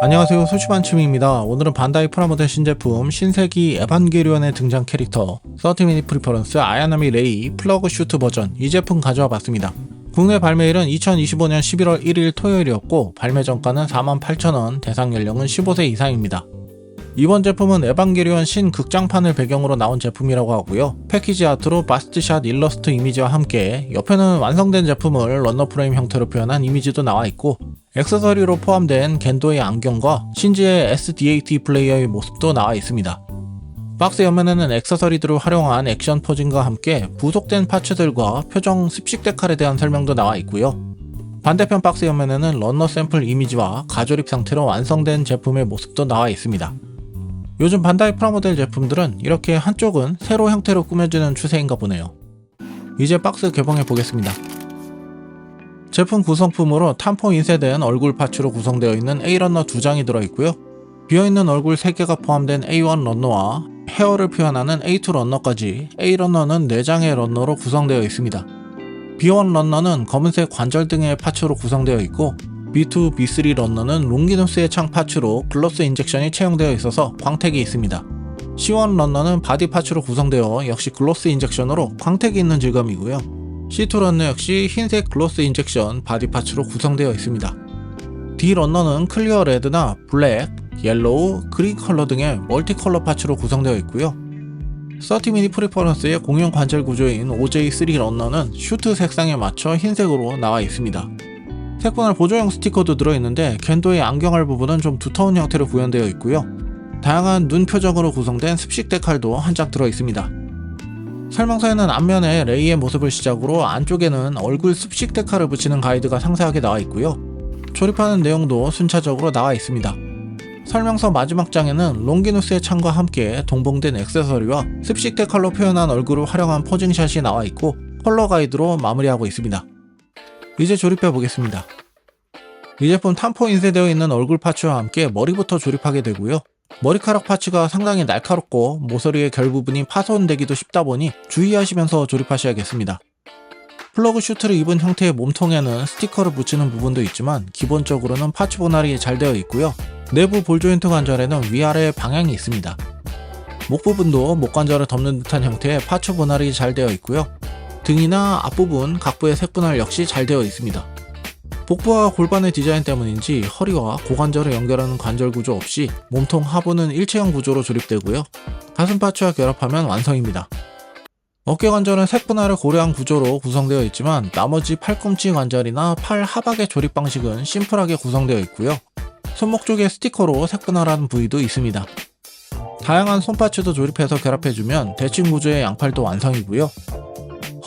안녕하세요. 소슈반춤입니다. 오늘은 반다이 프라모델 신제품 신세기 에반게리온의 등장 캐릭터 30미니 프리퍼런스 아야나미 레이 플러그 슈트 버전 이 제품 가져와 봤습니다. 국내 발매일은 2025년 11월 1일 토요일이었고 발매 전가는 48,000원 대상 연령은 15세 이상입니다 이번 제품은 에반게리온 신 극장판을 배경으로 나온 제품이라고 하고요. 패키지 아트로 바스트샷 일러스트 이미지와 함께 옆에는 완성된 제품을 런너 프레임 형태로 표현한 이미지도 나와 있고 액세서리로 포함된 겐도의 안경과 신지의 SDAT 플레이어의 모습도 나와 있습니다. 박스 옆면에는 액세서리들을 활용한 액션 포징과 함께 부속된 파츠들과 표정 습식 데칼에 대한 설명도 나와 있고요. 반대편 박스 옆면에는 런너 샘플 이미지와 가조립 상태로 완성된 제품의 모습도 나와 있습니다. 요즘 반다이 프라모델 제품들은 이렇게 한쪽은 세로 형태로 꾸며지는 추세인가 보네요. 이제 박스 개봉해 보겠습니다. 제품 구성품으로 탐포 인쇄된 얼굴 파츠로 구성되어 있는 A런너 두 장이 들어있고요. 비어있는 얼굴 3개가 포함된 A1 런너와 헤어를 표현하는 A2 런너까지 A런너는 4장의 런너로 구성되어 있습니다. B1 런너는 검은색 관절 등의 파츠로 구성되어 있고 B2, B3 런너는 롱기누스의 창 파츠로 글로스 인젝션이 채용되어 있어서 광택이 있습니다. C1 런너는 바디 파츠로 구성되어 역시 글로스 인젝션으로 광택이 있는 질감이고요. C2 런너 역시 흰색 글로스 인젝션 바디 파츠로 구성되어 있습니다. D 런너는 클리어 레드나 블랙, 옐로우, 그린 컬러 등의 멀티 컬러 파츠로 구성되어 있고요. 30미니 프리퍼런스의 공용 관절 구조인 OJ3 런너는 슈트 색상에 맞춰 흰색으로 나와 있습니다. 색분할 보조형 스티커도 들어있는데 겐도의 안경알 부분은 좀 두터운 형태로 구현되어 있고요. 다양한 눈 표정으로 구성된 습식 데칼도 한 장 들어있습니다. 설명서에는 앞면에 레이의 모습을 시작으로 안쪽에는 얼굴 습식 데칼을 붙이는 가이드가 상세하게 나와 있고요. 조립하는 내용도 순차적으로 나와 있습니다. 설명서 마지막 장에는 롱기누스의 창과 함께 동봉된 액세서리와 습식 데칼로 표현한 얼굴을 활용한 포징샷이 나와 있고 컬러 가이드로 마무리하고 있습니다. 이제 조립해 보겠습니다. 이 제품 탐포 인쇄되어 있는 얼굴 파츠와 함께 머리부터 조립하게 되고요. 머리카락 파츠가 상당히 날카롭고 모서리의 결 부분이 파손되기도 쉽다 보니 주의하시면서 조립하셔야겠습니다. 플러그 슈트를 입은 형태의 몸통에는 스티커를 붙이는 부분도 있지만 기본적으로는 파츠 분할이 잘 되어 있고요. 내부 볼 조인트 관절에는 위아래 방향이 있습니다. 목 부분도 목 관절을 덮는 듯한 형태의 파츠 분할이 잘 되어 있고요. 등이나 앞부분 각부의 색 분할 역시 잘 되어 있습니다. 복부와 골반의 디자인 때문인지 허리와 고관절을 연결하는 관절 구조 없이 몸통 하부는 일체형 구조로 조립되고요. 가슴 파츠와 결합하면 완성입니다. 어깨 관절은 색분할을 고려한 구조로 구성되어 있지만 나머지 팔꿈치 관절이나 팔 하박의 조립 방식은 심플하게 구성되어 있고요. 손목 쪽에 스티커로 색분할한 부위도 있습니다. 다양한 손파츠도 조립해서 결합해주면 대칭 구조의 양팔도 완성이고요.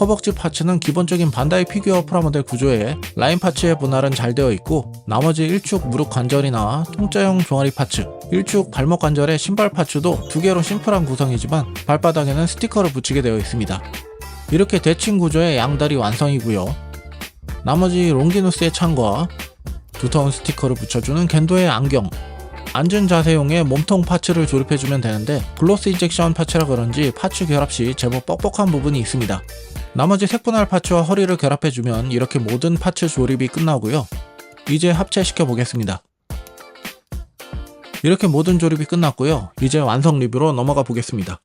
허벅지 파츠는 기본적인 반다이 피규어 프라 모델 구조에 라인 파츠의 분할은 잘 되어 있고 나머지 1축 무릎 관절이나 통짜형 종아리 파츠, 1축 발목 관절의 신발 파츠도 두 개로 심플한 구성이지만 발바닥에는 스티커를 붙이게 되어 있습니다. 이렇게 대칭 구조의 양다리 완성이고요. 나머지 롱기누스의 창과 두터운 스티커를 붙여주는 겐도의 안경, 앉은 자세용의 몸통 파츠를 조립해주면 되는데 글로스 인젝션 파츠라 그런지 파츠 결합 시 제법 뻑뻑한 부분이 있습니다. 나머지 색분할 파츠와 허리를 결합해주면 이렇게 모든 파츠 조립이 끝나고요. 이제 합체시켜 보겠습니다. 이렇게 모든 조립이 끝났고요. 이제 완성 리뷰로 넘어가 보겠습니다.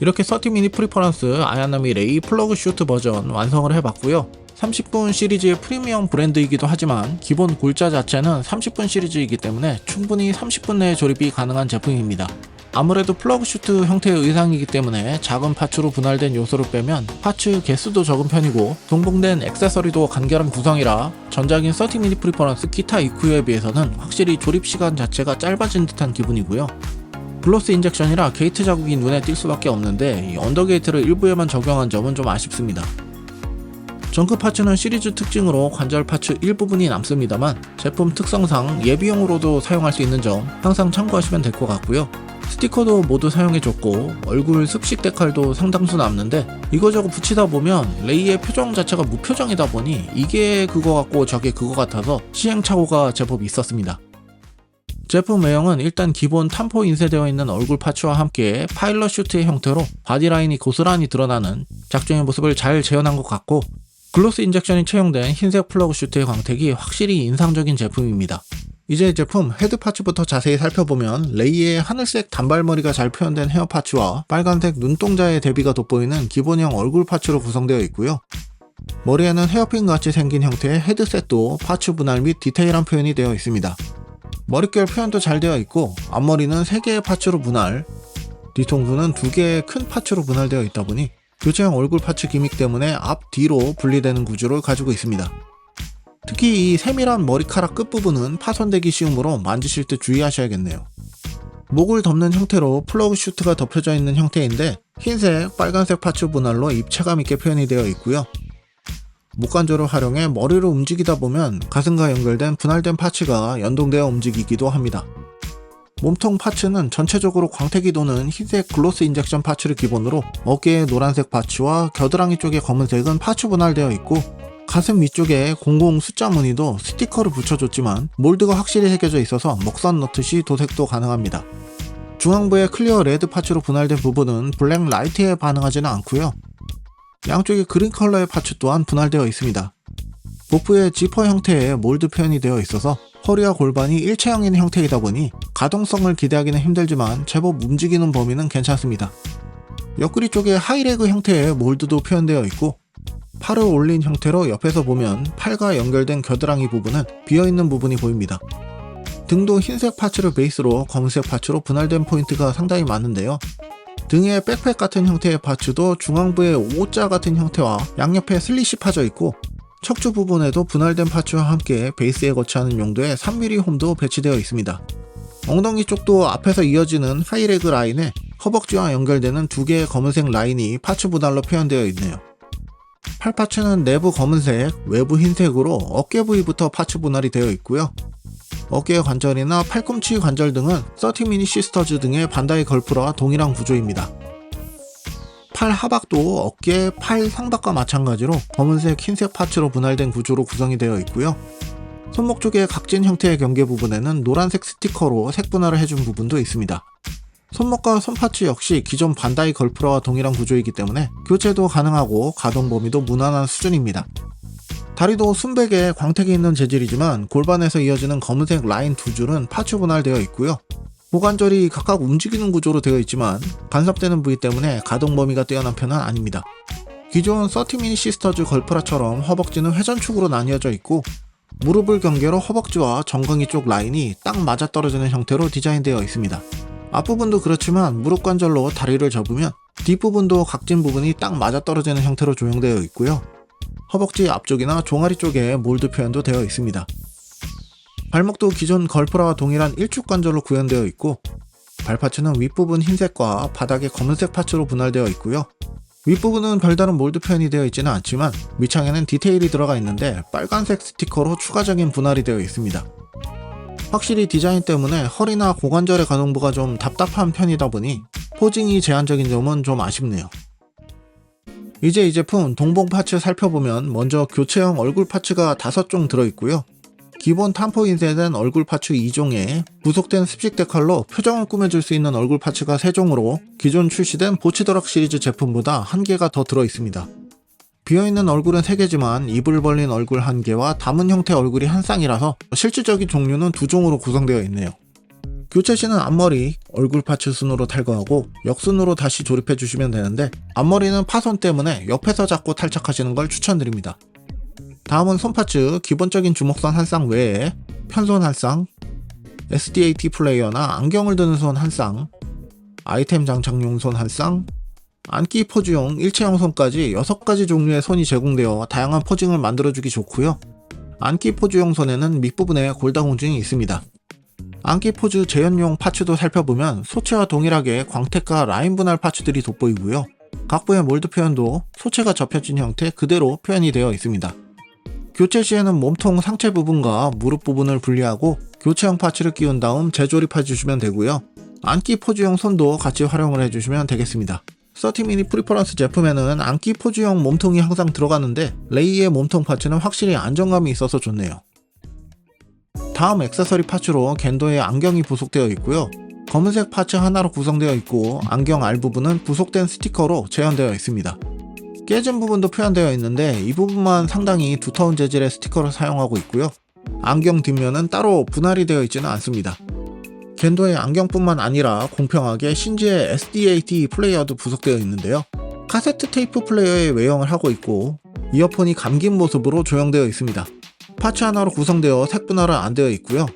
이렇게 30 미니 프리퍼런스 아야나미 레이 플러그 슈트 버전 완성을 해봤고요. 30분 시리즈의 프리미엄 브랜드이기도 하지만 기본 골자 자체는 30분 시리즈이기 때문에 충분히 30분 내에 조립이 가능한 제품입니다. 아무래도 플러그 슈트 형태의 의상이기 때문에 작은 파츠로 분할된 요소를 빼면 파츠 개수도 적은 편이고 동봉된 액세서리도 간결한 구성이라 전작인 30 미니 프리퍼런스 기타 이쿠에 비해서는 확실히 조립 시간 자체가 짧아진 듯한 기분이고요. 글로스 인젝션이라 게이트 자국이 눈에 띌 수밖에 없는데 언더 게이트를 일부에만 적용한 점은 좀 아쉽습니다. 정크 파츠는 시리즈 특징으로 관절 파츠 일부분이 남습니다만 제품 특성상 예비용으로도 사용할 수 있는 점 항상 참고하시면 될 것 같고요. 스티커도 모두 사용해줬고 얼굴 습식 데칼도 상당수 남는데 이거저거 붙이다 보면 레이의 표정 자체가 무표정이다 보니 이게 그거 같고 저게 그거 같아서 시행착오가 제법 있었습니다. 제품 외형은 일단 기본 탐포 인쇄되어 있는 얼굴 파츠와 함께 파일럿 슈트의 형태로 바디라인이 고스란히 드러나는 작중의 모습을 잘 재현한 것 같고 글로스 인젝션이 채용된 흰색 플러그 슈트의 광택이 확실히 인상적인 제품입니다. 이제 이 제품 헤드 파츠부터 자세히 살펴보면 레이의 하늘색 단발머리가 잘 표현된 헤어 파츠와 빨간색 눈동자의 대비가 돋보이는 기본형 얼굴 파츠로 구성되어 있고요. 머리에는 헤어핀 같이 생긴 형태의 헤드셋도 파츠 분할 및 디테일한 표현이 되어 있습니다. 머릿결 표현도 잘 되어 있고 앞머리는 3개의 파츠로 분할, 뒤통수는 2개의 큰 파츠로 분할되어 있다 보니 교체형 얼굴 파츠 기믹 때문에 앞, 뒤로 분리되는 구조를 가지고 있습니다. 특히 이 세밀한 머리카락 끝부분은 파손되기 쉬우므로 만지실 때 주의하셔야겠네요. 목을 덮는 형태로 플러그 슈트가 덮여져 있는 형태인데 흰색, 빨간색 파츠 분할로 입체감 있게 표현이 되어 있고요. 목관절을 활용해 머리를 움직이다 보면 가슴과 연결된 분할된 파츠가 연동되어 움직이기도 합니다. 몸통 파츠는 전체적으로 광택이 도는 흰색 글로스 인젝션 파츠를 기본으로 어깨에 노란색 파츠와 겨드랑이 쪽에 검은색은 파츠 분할되어 있고 가슴 위쪽에 00 숫자 무늬도 스티커를 붙여줬지만 몰드가 확실히 새겨져 있어서 먹선 넣듯이 도색도 가능합니다. 중앙부의 클리어 레드 파츠로 분할된 부분은 블랙 라이트에 반응하지는 않고요. 양쪽에 그린 컬러의 파츠 또한 분할되어 있습니다. 보프의 지퍼 형태의 몰드 표현이 되어 있어서 허리와 골반이 일체형인 형태이다 보니 가동성을 기대하기는 힘들지만 제법 움직이는 범위는 괜찮습니다. 옆구리 쪽에 하이레그 형태의 몰드도 표현되어 있고 팔을 올린 형태로 옆에서 보면 팔과 연결된 겨드랑이 부분은 비어있는 부분이 보입니다. 등도 흰색 파츠를 베이스로 검은색 파츠로 분할된 포인트가 상당히 많은데요. 등에 백팩 같은 형태의 파츠도 중앙부에 O자 같은 형태와 양옆에 슬릿이 파져 있고 척추 부분에도 분할된 파츠와 함께 베이스에 거치하는 용도의 3mm 홈도 배치되어 있습니다. 엉덩이 쪽도 앞에서 이어지는 하이레그 라인에 허벅지와 연결되는 두 개의 검은색 라인이 파츠 분할로 표현되어 있네요. 팔 파츠는 내부 검은색, 외부 흰색으로 어깨 부위부터 파츠 분할이 되어 있고요. 어깨 관절이나 팔꿈치 관절 등은 30미니 시스터즈 등의 반다이 걸프라와 동일한 구조입니다. 팔 하박도 어깨, 팔 상박과 마찬가지로 검은색, 흰색 파츠로 분할된 구조로 구성이 되어 있고요. 손목 쪽의 각진 형태의 경계 부분에는 노란색 스티커로 색 분할을 해준 부분도 있습니다. 손목과 손파츠 역시 기존 반다이 걸프라와 동일한 구조이기 때문에 교체도 가능하고 가동 범위도 무난한 수준입니다. 다리도 순백에 광택이 있는 재질이지만 골반에서 이어지는 검은색 라인 두 줄은 파츠 분할되어 있고요. 고관절이 각각 움직이는 구조로 되어 있지만 간섭되는 부위 때문에 가동 범위가 뛰어난 편은 아닙니다. 기존 30미니 시스터즈 걸프라처럼 허벅지는 회전축으로 나뉘어져 있고 무릎을 경계로 허벅지와 정강이 쪽 라인이 딱 맞아떨어지는 형태로 디자인되어 있습니다. 앞부분도 그렇지만 무릎 관절로 다리를 접으면 뒷부분도 각진 부분이 딱 맞아떨어지는 형태로 조형되어 있고요. 허벅지 앞쪽이나 종아리 쪽에 몰드 표현도 되어 있습니다. 발목도 기존 걸프라와 동일한 일축 관절로 구현되어 있고 발파츠는 윗부분 흰색과 바닥에 검은색 파츠로 분할되어 있고요. 윗부분은 별다른 몰드 표현이 되어 있지는 않지만 밑창에는 디테일이 들어가 있는데 빨간색 스티커로 추가적인 분할이 되어 있습니다. 확실히 디자인 때문에 허리나 고관절의 가동부가 좀 답답한 편이다 보니 포징이 제한적인 점은 좀 아쉽네요. 이제 이 제품 동봉 파츠 살펴보면 먼저 교체형 얼굴 파츠가 5종 들어있고요. 기본 탐포 인쇄된 얼굴 파츠 2종에 부속된 습식 데칼로 표정을 꾸며줄 수 있는 얼굴 파츠가 3종으로 기존 출시된 보치더락 시리즈 제품보다 1개가 더 들어있습니다. 비어있는 얼굴은 3개지만 입을 벌린 얼굴 1개와 담은 형태 얼굴이 한 쌍이라서 실질적인 종류는 2종으로 구성되어 있네요. 교체 시는 앞머리, 얼굴 파츠 순으로 탈거하고 역순으로 다시 조립해 주시면 되는데 앞머리는 파손 때문에 옆에서 잡고 탈착하시는 걸 추천드립니다. 다음은 손파츠 기본적인 주먹선 한 쌍 외에 편손 한 쌍, SDAT 플레이어나 안경을 드는 손 한 쌍, 아이템 장착용 손 한 쌍, 안기 포즈용 일체형 손까지 6가지 종류의 손이 제공되어 다양한 포징을 만들어주기 좋고요. 안기 포즈용 손에는 밑부분에 골다공증이 있습니다. 안기 포즈 재현용 파츠도 살펴보면 소체와 동일하게 광택과 라인 분할 파츠들이 돋보이고요. 각부의 몰드 표현도 소체가 접혀진 형태 그대로 표현이 되어 있습니다. 교체 시에는 몸통 상체 부분과 무릎 부분을 분리하고 교체형 파츠를 끼운 다음 재조립해 주시면 되고요. 안기 포즈용 손도 같이 활용을 해주시면 되겠습니다. 30미니 프리퍼런스 제품에는 안기 포즈용 몸통이 항상 들어가는데 레이의 몸통 파츠는 확실히 안정감이 있어서 좋네요. 다음 액세서리 파츠로 겐도의 안경이 부속되어 있고요. 검은색 파츠 하나로 구성되어 있고 안경 알 부분은 부속된 스티커로 재현되어 있습니다. 깨진 부분도 표현되어 있는데 이 부분만 상당히 두터운 재질의 스티커를 사용하고 있고요. 안경 뒷면은 따로 분할이 되어 있지는 않습니다. 겐도의 안경뿐만 아니라 공평하게 신지의 SDAT 플레이어도 부속되어 있는데요. 카세트 테이프 플레이어의 외형을 하고 있고 이어폰이 감긴 모습으로 조형되어 있습니다. 파츠 하나로 구성되어 색 분할은 안 되어 있고요.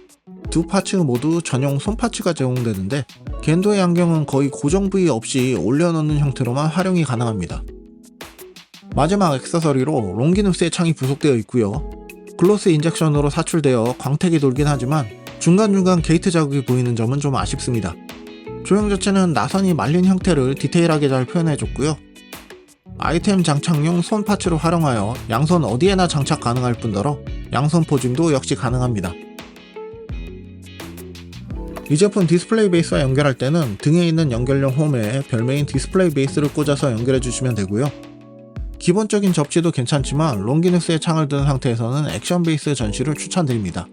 두 파츠 모두 전용 손파츠가 제공되는데 겐도의 안경은 거의 고정 부위 없이 올려놓는 형태로만 활용이 가능합니다. 마지막 액세서리로 롱기누스의 창이 부속되어 있고요. 글로스 인젝션으로 사출되어 광택이 돌긴 하지만 중간중간 게이트 자국이 보이는 점은 좀 아쉽습니다. 조형 자체는 나선이 말린 형태를 디테일하게 잘 표현해줬고요. 아이템 장착용 손 파츠로 활용하여 양손 어디에나 장착 가능할 뿐더러 양손 포징도 역시 가능합니다. 이 제품 디스플레이 베이스와 연결할 때는 등에 있는 연결용 홈에 별매인 디스플레이 베이스를 꽂아서 연결해 주시면 되고요. 기본적인 접지도 괜찮지만 롱기누스의 창을 든 상태에서는 액션 베이스 전시를 추천드립니다.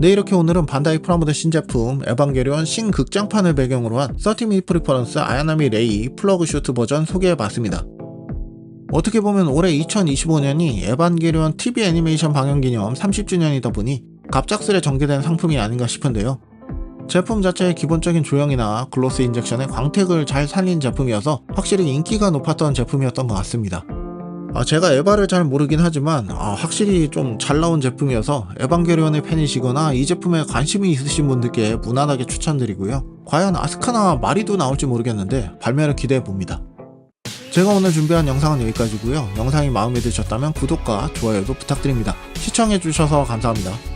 네 이렇게 오늘은 반다이 프라모델 신제품 에반게리온 신극장판을 배경으로 한 30mm 프리퍼런스 아야나미 레이 플러그 슈트 버전 소개해봤습니다. 어떻게 보면 올해 2025년이 에반게리온 TV 애니메이션 방영 기념 30주년이다 보니 갑작스레 전개된 상품이 아닌가 싶은데요. 제품 자체의 기본적인 조형이나 글로스 인젝션의 광택을 잘 살린 제품이어서 확실히 인기가 높았던 제품이었던 것 같습니다. 아, 제가 에바를 잘 모르긴 하지만 아, 확실히 좀 잘 나온 제품이어서 에반게리온의 팬이시거나 이 제품에 관심이 있으신 분들께 무난하게 추천드리고요. 과연 아스카나 마리도 나올지 모르겠는데 발매를 기대해 봅니다. 제가 오늘 준비한 영상은 여기까지고요. 영상이 마음에 드셨다면 구독과 좋아요도 부탁드립니다. 시청해주셔서 감사합니다.